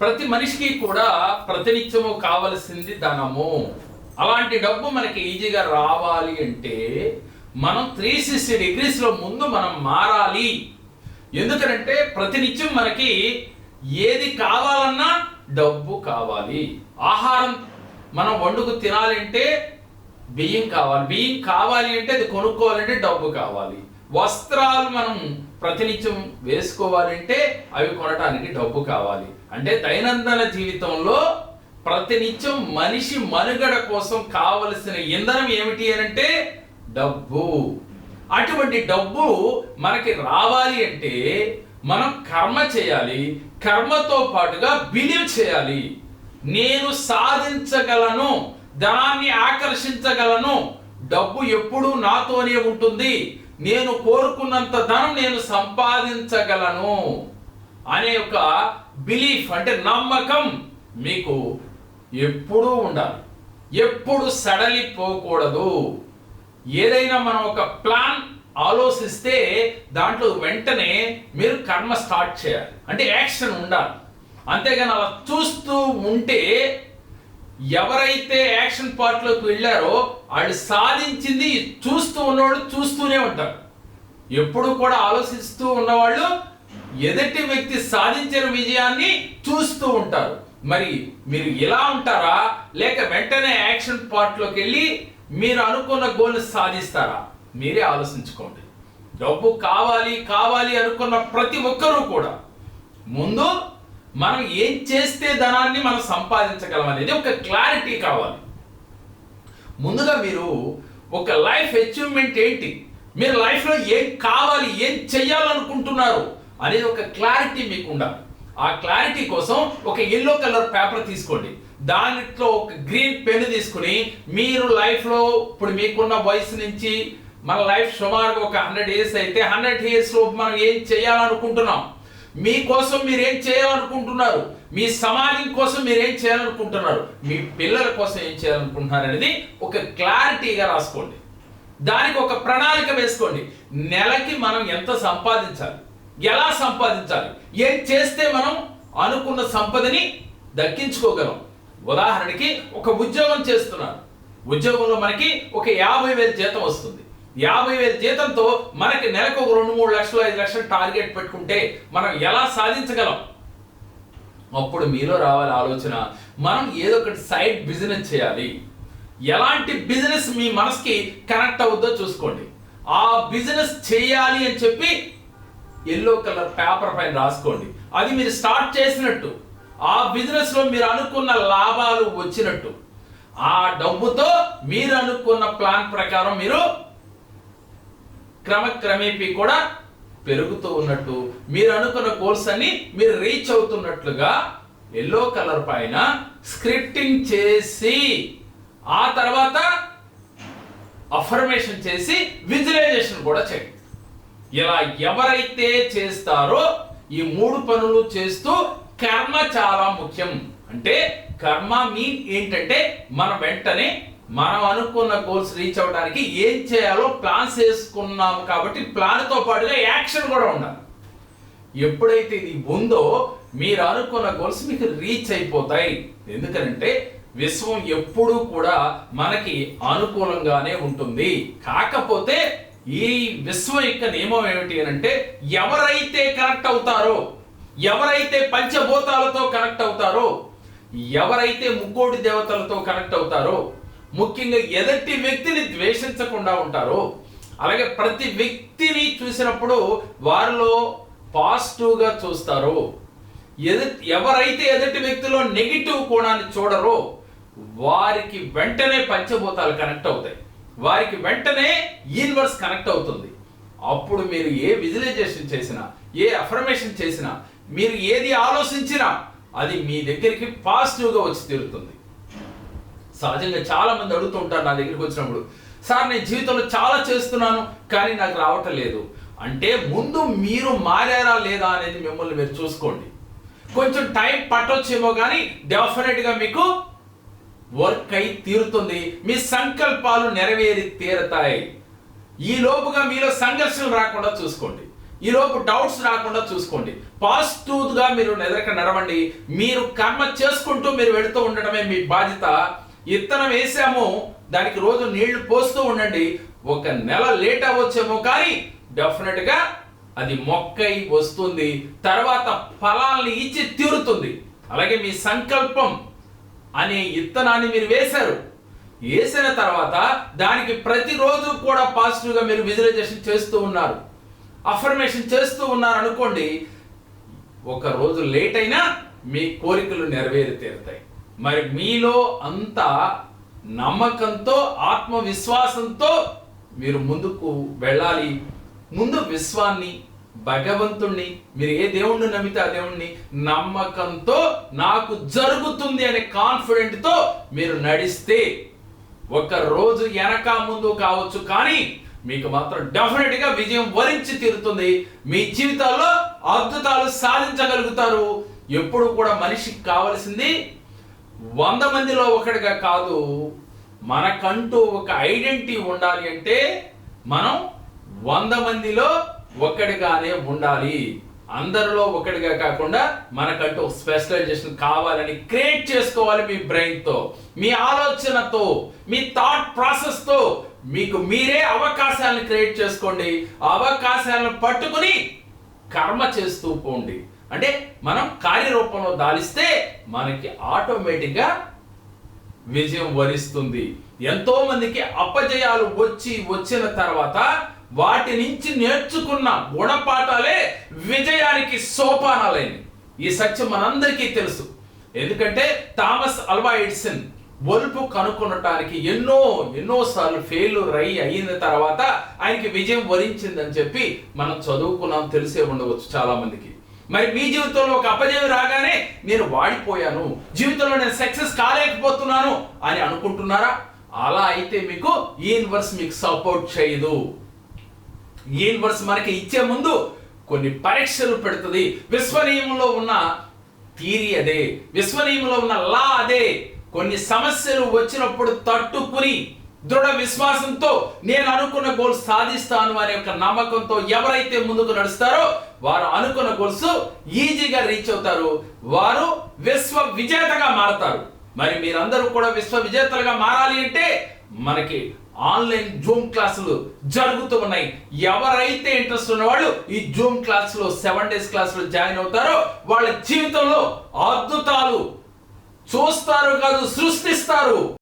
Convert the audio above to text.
ప్రతి మనిషికి కూడా ప్రతినిత్యము కావలసింది ధనము. అలాంటి డబ్బు మనకి ఈజీగా రావాలి అంటే మనం త్రీ సిక్స్టీ డిగ్రీస్లో ముందు మనం మారాలి. ఎందుకంటే ప్రతినిత్యం మనకి ఏది కావాలన్నా డబ్బు కావాలి. ఆహారం మనం వండుకు తినాలంటే బియ్యం కావాలి. బియ్యం కావాలి అంటే అది కొనుక్కోవాలంటే డబ్బు కావాలి. వస్త్రాలు మనం ప్రతినిత్యం వేసుకోవాలంటే అవి కొనటానికి డబ్బు కావాలి. అంటే దైనందిన జీవితంలో ప్రతినిత్యం మనిషి మనుగడ కోసం కావలసిన ఇంధనం ఏమిటి అని అంటే డబ్బు. అటువంటి డబ్బు మనకి రావాలి అంటే మనం కర్మ చేయాలి కర్మతో పాటుగా బిలీవ్ చేయాలి. నేను సాధించగలను ధనాన్ని ఆకర్షించగలను డబ్బు ఎప్పుడూ నాతోనే ఉంటుంది. నేను కోరుకున్నంత ధనం నేను సంపాదించగలను అనే ఒక బిలీఫ్ అంటే నమ్మకం మీకు ఎప్పుడూ ఉండాలి. ఎప్పుడు సడలిపోకూడదు ఏదైనా మనం ఒక ప్లాన్ ఆలోచిస్తే దాంట్లో వెంటనే మీరు కర్మ స్టార్ట్ చేయాలి. అంటే యాక్షన్ ఉండాలి. అంతేగాని అలా చూస్తూ ఉంటే ఎవరైతే యాక్షన్ పార్ట్లోకి వెళ్ళారో వాళ్ళు సాధించింది చూస్తూ ఉన్నవాళ్ళు చూస్తూనే ఉంటారు. ఎప్పుడు కూడా ఆలోచిస్తూ ఉన్నవాళ్ళు ఎదుటి వ్యక్తి సాధించిన విజయాన్ని చూస్తూ ఉంటారు. మరి మీరు ఇలా ఉంటారా? లేక వెంటనే యాక్షన్ పార్ట్లోకి వెళ్ళి మీరు అనుకున్న గోల్ని సాధిస్తారా? మీరే ఆలోచించుకోండి. డబ్బు కావాలి కావాలి అనుకున్న ప్రతి ఒక్కరూ కూడా. ముందు మనం ఏం చేస్తే ధనాన్ని మనం సంపాదించగలం అనేది ఒక క్లారిటీ కావాలి. ముందుగా మీరు ఒక లైఫ్ అచీవ్మెంట్ ఏంటి? మీరు లైఫ్లో ఏం కావాలి ఏం చెయ్యాలనుకుంటున్నారు అనేది ఒక క్లారిటీ మీకు ఉండాలి ఆ క్లారిటీ కోసం ఒక ఎల్లో కలర్ పేపర్ తీసుకోండి. దానిలో ఒక గ్రీన్ పెన్ తీసుకుని మీరు లైఫ్లో ఇప్పుడు మీకున్న వయసు నుంచి మన లైఫ్ సుమారుగా ఒక హండ్రెడ్ ఇయర్స్ అయితే హండ్రెడ్ ఇయర్స్లో మనం ఏం చేయాలనుకుంటున్నాం మీకోసం మీరేం చేయాలనుకుంటున్నారు? మీ సమాజం కోసం మీరేం చేయాలనుకుంటున్నారు? మీ పిల్లల కోసం ఏం చేయాలనుకుంటున్నారు అనేది ఒక క్లారిటీగా రాసుకోండి. దానికి ఒక ప్రణాళిక వేసుకోండి. నెలకి మనం ఎంత సంపాదించాలి? ఎలా సంపాదించాలి? ఏం చేస్తే మనం అనుకున్న సంపదని దక్కించుకోగలం? ఉదాహరణకి ఒక ఉద్యోగం చేస్తున్నారు. ఉద్యోగంలో మనకి ఒక యాభై వేలు జీతం వస్తుంది. యాభై వేల జీతంతో మనకి నెలకు ఒక రెండు మూడు లక్షలు ఐదు లక్షలు టార్గెట్ పెట్టుకుంటే మనం ఎలా సాధించగలం? అప్పుడు మీలో రావాలి ఆలోచన మనం ఏదో ఒకటి సైడ్ బిజినెస్ చేయాలి. ఎలాంటి బిజినెస్ మీ మనసుకి కనెక్ట్ అవుద్దో చూసుకోండి. ఆ బిజినెస్ చేయాలి అని చెప్పి ఎల్లో కలర్ పేపర్ పైన రాసుకోండి. అది మీరు స్టార్ట్ చేసినట్టు ఆ బిజినెస్లో మీరు అనుకున్న లాభాలు వచ్చినట్టు ఆ డబ్బుతో మీరు అనుకున్న ప్లాన్ ప్రకారం మీరు క్రమక్రమేపీ కూడా పెరుగుతూ ఉన్నట్టు మీరు అనుకున్న గోల్స్ అన్ని మీరు రీచ్ అవుతున్నట్లుగా ఎల్లో కలర్ పైన స్క్రిప్టింగ్ చేసి ఆ తర్వాత అఫర్మేషన్ చేసి విజువలైజేషన్ కూడా చేయండి. ఇలా ఎవరైతే చేస్తారో ఈ మూడు పనులు చేస్తూ కర్మ చాలా ముఖ్యం. అంటే కర్మ మీన్ ఏంటంటే మనం వెంటనే మనం అనుకున్న గోల్స్ రీచ్ అవడానికి ఏం చేయాలో ప్లాన్స్ వేసుకున్నాం కాబట్టి ప్లాన్తో పాటుగా యాక్షన్ కూడా ఉండాలి. ఎప్పుడైతే ఇది ఉందో మీరు అనుకున్న గోల్స్ మీకు రీచ్ అయిపోతాయి. ఎందుకంటే విశ్వం ఎప్పుడూ కూడా మనకి అనుకూలంగానే ఉంటుంది. కాకపోతే ఈ విశ్వం యొక్క నియమం ఏమిటి అని అంటే ఎవరైతే కనెక్ట్ అవుతారో ఎవరైతే పంచభూతాలతో కనెక్ట్ అవుతారో ఎవరైతే ముక్కోటి దేవతలతో కనెక్ట్ అవుతారో ముఖ్యంగా ఎదటి వ్యక్తిని ద్వేషించకుండా ఉంటారో అలాగే ప్రతి వ్యక్తిని చూసినప్పుడు వారిలో పాజిటివ్గా చూస్తారో ఎదు ఎవరైతే ఎదుటి వ్యక్తిలో నెగిటివ్ కోణాన్ని చూడరో వారికి వెంటనే పంచభూతాలు కనెక్ట్ అవుతాయి. వారికి వెంటనే యూనివర్స్ కనెక్ట్ అవుతుంది. అప్పుడు మీరు ఏ విజువలైజేషన్ చేసినా ఏ అఫర్మేషన్ చేసినా మీరు ఏది ఆలోచించినా అది మీ దగ్గరికి పాజిటివ్గా వచ్చి తీరుతుంది. సహజంగా చాలా మంది అడుగుతూ ఉంటారు నా దగ్గరికి వచ్చినప్పుడు సార్ నేను జీవితంలో చాలా చేస్తున్నాను కానీ నాకు రావటం లేదు. అంటే ముందు మీరు మారారా లేదా అనేది మిమ్మల్ని మీరు చూసుకోండి. కొంచెం టైం పట్టొచ్చేమో కానీ డెఫినెట్గా మీకు వర్క్ అయి తీరుతుంది. మీ సంకల్పాలు నెరవేరి తీరతాయి. ఈ లోపుగా మీలో సంఘర్షణలు రాకుండా చూసుకోండి. ఈ లోపు డౌట్స్ రాకుండా చూసుకోండి. పాజిటివ్గా మీరు ఎదరక నడవండి. మీరు కర్మ చేసుకుంటూ మీరు వెళుతూ ఉండడమే మీ బాధ్యత. ఇత్తనం వేసాము దానికి రోజు నీళ్ళు పోస్తూ ఉండండి. ఒక నెల లేట్ అవ్వచ్చేమో కానీ డెఫినెట్గా అది మొక్కై వస్తుంది. తర్వాత ఫలాల్ని ఇచ్చి తీరుతుంది. అలాగే మీ సంకల్పం అనే ఇత్తనాన్ని మీరు వేశారు. వేసిన తర్వాత దానికి ప్రతిరోజు కూడా పాజిటివ్గా మీరు విజువలైజేషన్ చేస్తూ ఉన్నారు. అఫర్మేషన్ చేస్తూ ఉన్నారు అనుకోండి ఒక రోజు లేట్ అయినా మీ కోరికలు నెరవేరి తీరుతాయి. మరి మీలో అంత నమ్మకంతో ఆత్మవిశ్వాసంతో మీరు ముందుకు వెళ్ళాలి. ముందు విశ్వాన్ని భగవంతుణ్ణి మీరు ఏ దేవుణ్ణి నమ్మితే ఆ దేవుణ్ణి నమ్మకంతో నాకు జరుగుతుంది అనే కాన్ఫిడెంట్తో మీరు నడిస్తే ఒక రోజు వెనక ముందు కావచ్చు కానీ మీకు మాత్రం డెఫినెట్గా విజయం వరించి తీరుతుంది. మీ జీవితాల్లో అద్భుతాలు సాధించగలుగుతారు. ఎప్పుడు కూడా మనిషికి కావలసింది వంద మందిలో ఒకటిగా కాదు మనకంటూ ఒక ఐడెంటిటీ ఉండాలి అంటే మనం వంద మందిలో ఒక్కడిగానే ఉండాలి. అందరిలో ఒకటిగా కాకుండా మనకంటూ ఒక స్పెషలైజేషన్ కావాలని క్రియేట్ చేసుకోవాలి మీ బ్రెయిన్తో మీ ఆలోచనతో మీ థాట్ ప్రాసెస్తో. మీకు మీరే అవకాశాలను క్రియేట్ చేసుకోండి. అవకాశాలను పట్టుకుని కర్మ చేస్తూ పోండి. అంటే మనం కార్యరూపంలో దాలిస్తే మనకి ఆటోమేటిక్గా విజయం వరిస్తుంది. ఎంతో మందికి అపజయాలు వచ్చి వచ్చిన తర్వాత వాటి నుంచి నేర్చుకున్న గుణపాఠాలే విజయానికి సోపానాలైనవి. ఈ సత్యం మనందరికీ తెలుసు. ఎందుకంటే థామస్ అల్వా ఎడిసన్ ఒలుపు కనుక్కొనటానికి ఎన్నో ఎన్నో సార్లు ఫెయిల్యూర్ అయ్యి అయిన తర్వాత ఆయనకి విజయం వరించిందని చెప్పి మనం చదువుకున్నాం తెలిసే ఉండవచ్చు చాలా మందికి మరి మీ జీవితంలో ఒక అపజయం రాగానే నేను వాడిపోయాను. జీవితంలో నేను సక్సెస్ కాలేకపోతున్నాను అని అనుకుంటున్నారా? అలా అయితే మీకు యూనివర్స్ మీకు సపోర్ట్ చేయదు. యూనివర్స్ మనకి ఇచ్చే ముందు కొన్ని పరీక్షలు పెడుతుంది. విశ్వనీయంలో ఉన్న థీరీ అదే. విశ్వనీయంలో ఉన్న లా అదే. కొన్ని సమస్యలు వచ్చినప్పుడు తట్టుకుని దృఢ విశ్వాసంతో నేను అనుకున్న గోల్ సాధిస్తాను అనే ఒక నమ్మకంతో ఎవరైతే ముందుకు నడుస్తారో వారు అనుకున్న కోర్సు ఈజీగా రీచ్ అవుతారు. వారు విశ్వ విజేతగా మారతారు. మరి మీరందరూ కూడా విశ్వ విజేతలుగా మారాలి అంటే మనకి ఆన్లైన్ జూమ్ క్లాసులు జరుగుతూ ఉన్నాయి. ఎవరైతే ఇంట్రెస్ట్ ఉన్నవాళ్ళు ఈ జూమ్ క్లాసులో సెవెన్ డేస్ క్లాసులో జాయిన్ అవుతారో వాళ్ళ జీవితంలో అద్భుతాలు చూస్తారు కాదు సృష్టిస్తారు.